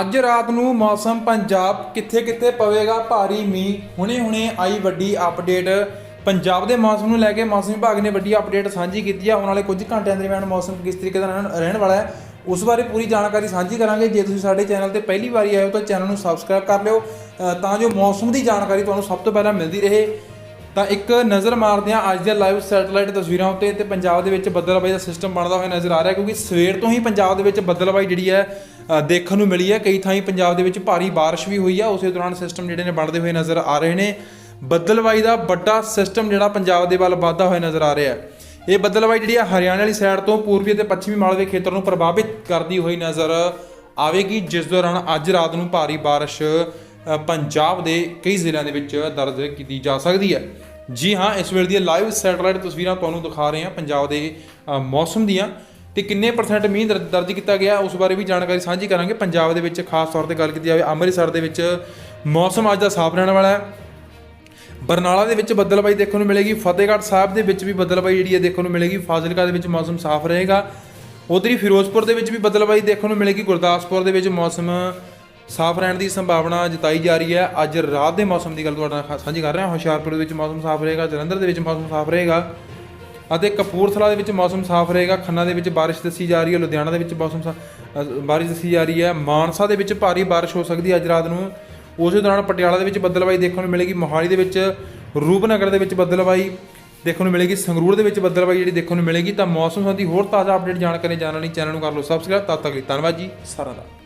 ਅੱਜ ਰਾਤ ਨੂੰ ਮੌਸਮ ਪੰਜਾਬ ਕਿੱਥੇ-ਕਿੱਥੇ ਪਵੇਗਾ? ਭਾਰੀ ਮੀਂਹ, ਹੁਣੇ-ਹੁਣੇ ਆਈ ਵੱਡੀ ਅਪਡੇਟ ਪੰਜਾਬ ਦੇ ਮੌਸਮ ਨੂੰ ਲੈ ਕੇ ਮੌਸਮ ਵਿਭਾਗ ਨੇ ਵੱਡੀ ਅਪਡੇਟ ਸਾਂਝੀ ਕੀਤੀ ਹੈ ਆਉਣ ਵਾਲੇ ਕੁਝ ਘੰਟਿਆਂ ਦਰਮਿਆਨ ਮੌਸਮ ਕਿਸ ਤਰੀਕੇ ਦਾ ਰਹਿਣ- ਰਹਿਣ ਵਾਲਾ ਹੈ, ਉਸ ਬਾਰੇ ਪੂਰੀ ਜਾਣਕਾਰੀ ਸਾਂਝੀ ਕਰਾਂਗੇ। ਜੇ ਤੁਸੀਂ ਸਾਡੇ ਚੈਨਲ ਤੇ ਪਹਿਲੀ ਵਾਰੀ ਆਏ ਹੋ ਤਾਂ ਚੈਨਲ ਨੂੰ ਸਬਸਕ੍ਰਾਈਬ ਕਰ ਲਿਓ ਤਾਂ ਜੋ ਮੌਸਮ ਦੀ ਜਾਣਕਾਰੀ ਤੁਹਾਨੂੰ ਸਭ ਤੋਂ ਪਹਿਲਾਂ ਮਿਲਦੀ ਰਹੇ। ਤਾਂ ਇੱਕ ਨਜ਼ਰ ਮਾਰਦੇ ਹਾਂ ਅੱਜ ਦੇ ਲਾਈਵ ਸੈਟੇਲਾਈਟ ਤਸਵੀਰਾਂ ਉੱਤੇ ਤੇ ਪੰਜਾਬ ਦੇ ਵਿੱਚ ਬੱਦਲਬਾਈ ਦਾ ਸਿਸਟਮ ਬਣਦਾ ਹੋਇਆ ਨਜ਼ਰ ਆ ਰਿਹਾ, ਕਿਉਂਕਿ ਸਵੇਰ ਤੋਂ ਹੀ ਪੰਜਾਬ ਦੇ ਵਿੱਚ ਬੱਦਲਬਾਈ ਜਿਹੜੀ ਹੈ ਦੇਖਣ ਨੂੰ ਮਿਲੀ ਹੈ। ਕਈ ਥਾਈਂ ਪੰਜਾਬ ਦੇ ਵਿੱਚ ਭਾਰੀ ਬਾਰਿਸ਼ ਵੀ ਹੋਈ ਆ ਉਸੇ ਦੌਰਾਨ ਸਿਸਟਮ ਜਿਹੜੇ ਨੇ ਬਣਦੇ ਹੋਏ ਨਜ਼ਰ ਆ ਰਹੇ ਨੇ। ਬੱਦਲਬਾਈ ਦਾ ਵੱਡਾ ਸਿਸਟਮ ਜਿਹੜਾ ਪੰਜਾਬ ਦੇ ਵੱਲ ਵਾਧਾ ਹੋਇਆ ਨਜ਼ਰ ਆ ਰਿਹਾ ਹੈ। ਇਹ ਬੱਦਲਬਾਈ ਜਿਹੜੀ ਆ ਹਰਿਆਣਾ ਵਾਲੀ ਸਾਈਡ ਤੋਂ ਪੂਰਬੀ ਅਤੇ ਪੱਛਮੀ ਮਾਲਵੇ ਖੇਤਰ ਨੂੰ ਪ੍ਰਭਾਵਿਤ ਕਰਦੀ ਹੋਈ ਨਜ਼ਰ ਆਵੇਗੀ, ਜਿਸ ਦੌਰਾਨ ਅੱਜ ਰਾਤ ਨੂੰ ਭਾਰੀ ਬਾਰਿਸ਼ ਪੰਜਾਬ ਦੇ ਕਈ ਜ਼ਿਲ੍ਹਿਆਂ ਦੇ ਵਿੱਚ ਦਰਜ ਕੀਤੀ ਜਾ ਸਕਦੀ ਹੈ। ਜੀ ਹਾਂ, ਇਸ ਵੇਲੇ ਦੀਆਂ ਲਾਈਵ ਸੈਟੇਲਾਈਟ ਤਸਵੀਰਾਂ ਤੁਹਾਨੂੰ ਦਿਖਾ ਰਹੇ ਹਾਂ ਪੰਜਾਬ ਦੇ ਮੌਸਮ ਦੀਆਂ। ਤੇ ਕਿੰਨੇ ਪਰਸੈਂਟ ਮੀਂਹ ਦਰ- ਦਰਜ ਕੀਤਾ ਗਿਆ, ਉਸ ਬਾਰੇ ਵੀ ਜਾਣਕਾਰੀ ਸਾਂਝੀ ਕਰਾਂਗੇ। ਪੰਜਾਬ ਦੇ ਵਿੱਚ ਖਾਸ ਤੌਰ ਤੇ ਗੱਲ ਕੀਤੀ ਜਾਵੇ, ਅੰਮ੍ਰਿਤਸਰ ਦੇ ਵਿੱਚ ਮੌਸਮ ਅੱਜ ਦਾ ਸਾਫ਼ ਰਹਿਣ ਵਾਲਾ ਹੈ। ਬਰਨਾਲਾ ਦੇ ਵਿੱਚ ਬੱਦਲਬਾਈ ਦੇਖਣ ਨੂੰ ਮਿਲੇਗੀ, ਫਤਿਹਗੜ੍ਹ ਸਾਹਿਬ ਦੇ ਵਿੱਚ ਵੀ ਬੱਦਲਬਾਈ ਜਿਹੜੀ ਹੈ ਦੇਖਣ ਨੂੰ ਮਿਲੇਗੀ, ਫਾਜ਼ਿਲਕਾ ਦੇ ਵਿੱਚ ਮੌਸਮ ਸਾਫ਼ ਰਹੇਗਾ। ਉੱਧਰ ਹੀ ਫਿਰੋਜ਼ਪੁਰ ਦੇ ਵਿੱਚ ਵੀ ਬੱਦਲਬਾਈ ਦੇਖਣ ਨੂੰ ਮਿਲੇਗੀ, ਗੁਰਦਾਸਪੁਰ ਦੇ ਵਿੱਚ ਮੌਸਮ ਸਾਫ਼ ਰਹਿਣ ਦੀ ਸੰਭਾਵਨਾ ਜਤਾਈ ਜਾ ਰਹੀ ਹੈ। ਅੱਜ ਰਾਤ ਦੇ ਮੌਸਮ ਦੀ ਗੱਲ ਤੁਹਾਡੇ ਨਾਲ ਖਾ- ਸਾਂਝੀ ਕਰ ਰਿਹਾ ਹਾਂ। ਹੁਸ਼ਿਆਰਪੁਰ ਦੇ ਵਿੱਚ ਮੌਸਮ ਸਾਫ਼ ਰਹੇਗਾ, ਜਲੰਧਰ ਦੇ ਵਿੱਚ ਮੌਸਮ ਸਾਫ਼ ਰਹੇਗਾ। ਅਤੇ ਕਪੂਰਥਲਾ ਦੇ ਵਿੱਚ ਮੌਸਮ ਸਾਫ਼ ਰਹੇਗਾ। ਖੰਨਾ ਦੇ ਵਿੱਚ ਬਾਰਿਸ਼ ਦੱਸੀ ਜਾ ਰਹੀ ਹੈ। ਲੁਧਿਆਣਾ ਦੇ ਵਿੱਚ ਮੌਸਮ ਸਾ- ਬਾਰਿਸ਼ ਦੱਸੀ ਜਾ ਰਹੀ ਹੈ। ਮਾਨਸਾ ਦੇ ਵਿੱਚ ਭਾਰੀ ਬਾਰਿਸ਼ ਹੋ ਸਕਦੀ ਹੈ ਅੱਜ ਰਾਤ ਨੂੰ। ਉਸੇ ਦੌਰਾਨ ਪਟਿਆਲਾ ਦੇ ਵਿੱਚ ਬੱਦਲਬਾਈ ਦੇਖਣ ਨੂੰ ਮਿਲੇਗੀ। ਮੋਹਾਲੀ ਦੇ ਵਿੱਚ ਰੂਪਨਗਰ ਦੇ ਵਿੱਚ ਬੱਦਲਬਾਈ ਦੇਖਣ ਨੂੰ ਮਿਲੇਗੀ। ਸੰਗਰੂਰ ਦੇ ਵਿੱਚ ਬੱਦਲਬਾਈ ਜਿਹੜੀ ਦੇਖਣ ਨੂੰ ਮਿਲੇਗੀ। ਤਾਂ ਮੌਸਮ ਸੰਬੰਧੀ ਹੋਰ ਤਾਜ਼ਾ ਅਪਡੇਟ ਜਾਣਕਾਰੀ ਜਾਣਨ ਲਈ ਚੈਨਲ ਨੂੰ ਕਰ ਲਓ ਸਬਸਕ੍ਰਾਈਬ ਤਦ ਤੱਕ ਲਈ ਧੰਨਵਾਦ ਜੀ। ਸਾਰਿਆਂ ਦਾ।